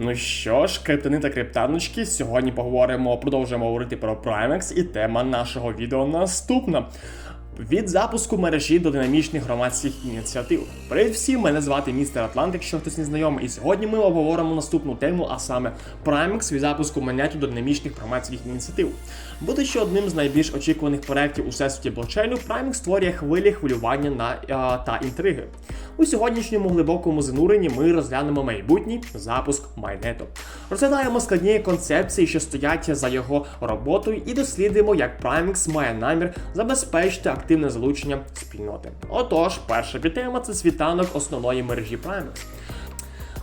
Ну що ж, криптони та криптаночки, сьогодні поговоримо, продовжуємо говорити про Primex, і тема нашого відео наступна. Від запуску мережі до динамічних громадських ініціатив. Привіт всім, мене звати містер Атлант, якщо хтось не знайомий. І сьогодні ми обговоримо наступну тему, а саме Primex від запуску монету до динамічних громадських ініціатив. Будучи одним з найбільш очікуваних проєктів у всесвіті блокчейну, Primex створює хвилі хвилювання на, а, та інтриги. У сьогоднішньому глибокому зануренні ми розглянемо майбутній запуск майнету. Розглядаємо складні концепції, що стоять за його роботою, і дослідимо, як Primex має намір забезпечити активне залучення спільноти. Отож, перша підтема це світанок основної мережі Primex.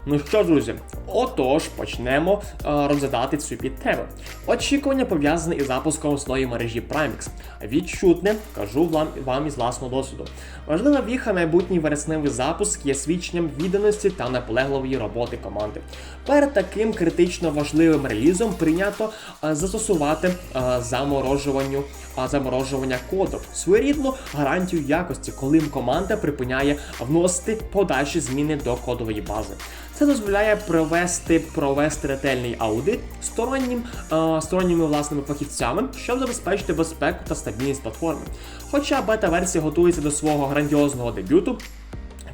Ну що, друзі, отож, почнемо е, розглядати цю підтему. Очікування пов'язане із запуском основної мережі Primex. Відчутне, кажу вам, вам із власного досвіду. Важлива віха майбутній вересневий запуск є свідченням відданості та наполегливої роботи команди. Перед таким критично важливим релізом прийнято е, застосувати е, заморожуванню а заморожування коду, своєрідну гарантію якості, коли команда припиняє вносити подальші зміни до кодової бази. Це дозволяє провести провести ретельний аудит стороннім, е, сторонніми власними фахівцями, щоб забезпечити безпеку та стабільність платформи. Хоча бета-версія готується до свого грандіозного дебюту.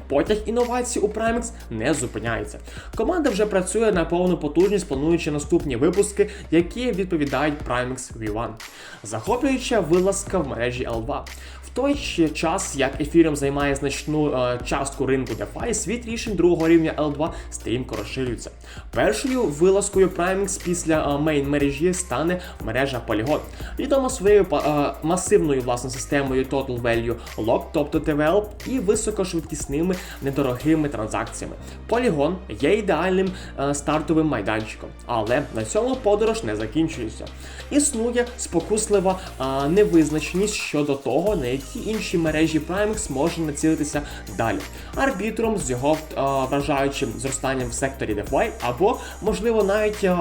Потяг інновацій у Primex не зупиняється. Команда вже працює на повну потужність, плануючи наступні випуски, які відповідають Primex V1. Захоплююча вилазка в мережі L2. Той ще час, як Ethereum займає значну е, частку ринку DeFi, світ рішень другого рівня L2 стрімко розширюється. Першою вилазкою Primex після е, мейн мережі стане мережа Polygon. Відома своєю е, масивною власне системою Total Value Lock, тобто TVL, і високошвидкісними недорогими транзакціями. Polygon є ідеальним е, стартовим майданчиком, але на цьому подорож не закінчується. Існує спокуслива е, невизначеність щодо того, на які інші мережі Primex може націлитися далі. Арбітром з його е, вражаючим зростанням в секторі DeFi, або, можливо, навіть е,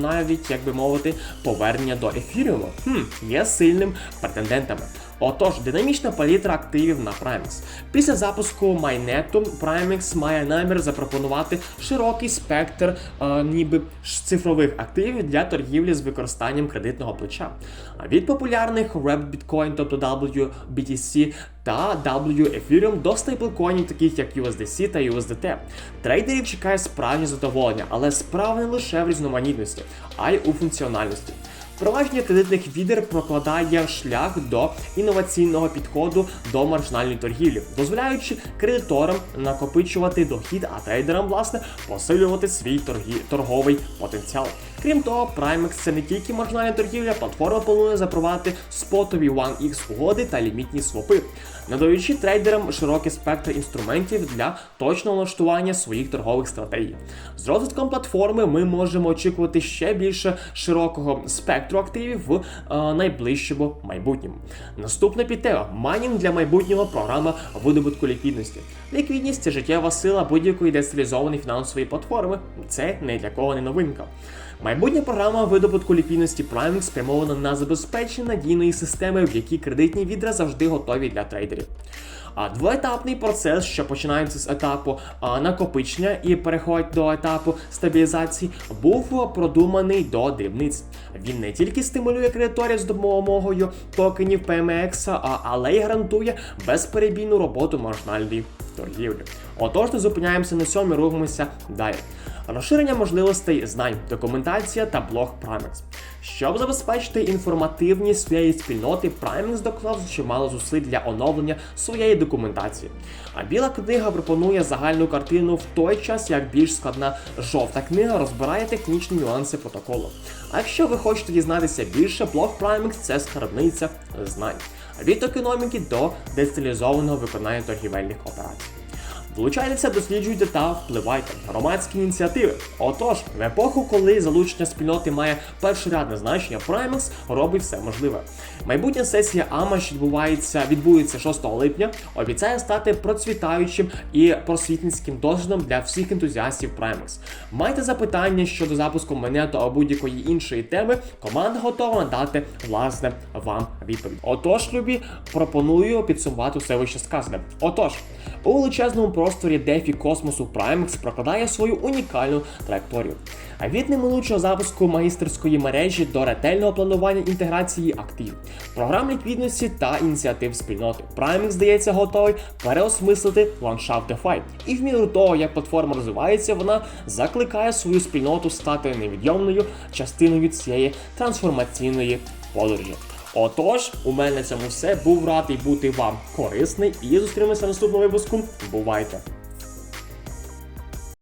навіть, як би мовити, повернення до ефіріуму хм, є сильним претендентами. Отож, динамічна палітра активів на Primex. Після запуску майнету Primex має намір запропонувати широкий спектр е, ніби цифрових активів для торгівлі з використанням кредитного плеча. Від популярних Web Bitcoin, тобто WBTC та W Ethereum до стейблкоїнів, таких як USDC та USDT. Трейдерів чекає справжнє задоволення, але справа не лише в різноманітності, а й у функціональності. Впровадження кредитних відер прокладає шлях до інноваційного підходу до маржинальної торгівлі, дозволяючи кредиторам накопичувати дохід, а трейдерам, власне, посилювати свій торгі... торговий потенціал. Крім того, Primex це не тільки маржинальна торгівля, платформа планує запровадити спотові 1x угоди та лімітні свопи, надаючи трейдерам широкий спектр інструментів для точного налаштування своїх торгових стратегій. З розвитком платформи ми можемо очікувати ще більше широкого спектру активів в е, найближчому майбутньому. Наступна підтема майнінг для майбутнього програма видобутку ліквідності. Ліквідність це життєва сила будь-якої децентралізованої фінансової платформи. Це не для кого не новинка. Майбутня програма видобутку ліквідності Primex спрямована на забезпечення надійної системи, в якій кредитні відра завжди готові для трейдерів. А двоетапний процес, що починається з етапу накопичення і переходить до етапу стабілізації, був продуманий до дрібниць. Він не тільки стимулює кредиторів з допомогою токенів PMX, але й гарантує безперебійну роботу маржинальної торгівлі. Отож, не зупиняємося на цьому і рухаємося далі. Розширення можливостей знань, документація та блог Primex. Щоб забезпечити інформативність своєї спільноти, Primex доклав чимало зусиль для оновлення своєї документації. А біла книга пропонує загальну картину в той час, як більш складна жовта книга розбирає технічні нюанси протоколу. А якщо ви хочете дізнатися більше, блог Primex – це скарбниця знань. Від економіки до децентралізованого виконання торгівельних операцій. Долучайтеся, досліджуйте та впливайте. Громадські ініціативи. Отож, в епоху, коли залучення спільноти має першорядне значення, Primex робить все можливе. Майбутня сесія АМА, що відбувається, відбудеться 6 липня, обіцяє стати процвітаючим і просвітницьким досвідом для всіх ентузіастів Primex. Майте запитання щодо запуску монету або будь-якої іншої теми, команда готова надати власне вам відповідь. Отож, любі, пропоную підсумувати все вище сказане. Отож, у величезному просторі дефі космосу Primex прокладає свою унікальну траєкторію. А від неминучого запуску магістерської мережі до ретельного планування інтеграції активів, програм ліквідності та ініціатив спільноти. Primex, здається, готовий переосмислити ландшафт DeFi. І в міру того, як платформа розвивається, вона закликає свою спільноту стати невід'ємною частиною цієї трансформаційної подорожі. Отож, у мене цьому все. Був радий бути вам корисний і зустрінемося в наступному випуску. Бувайте!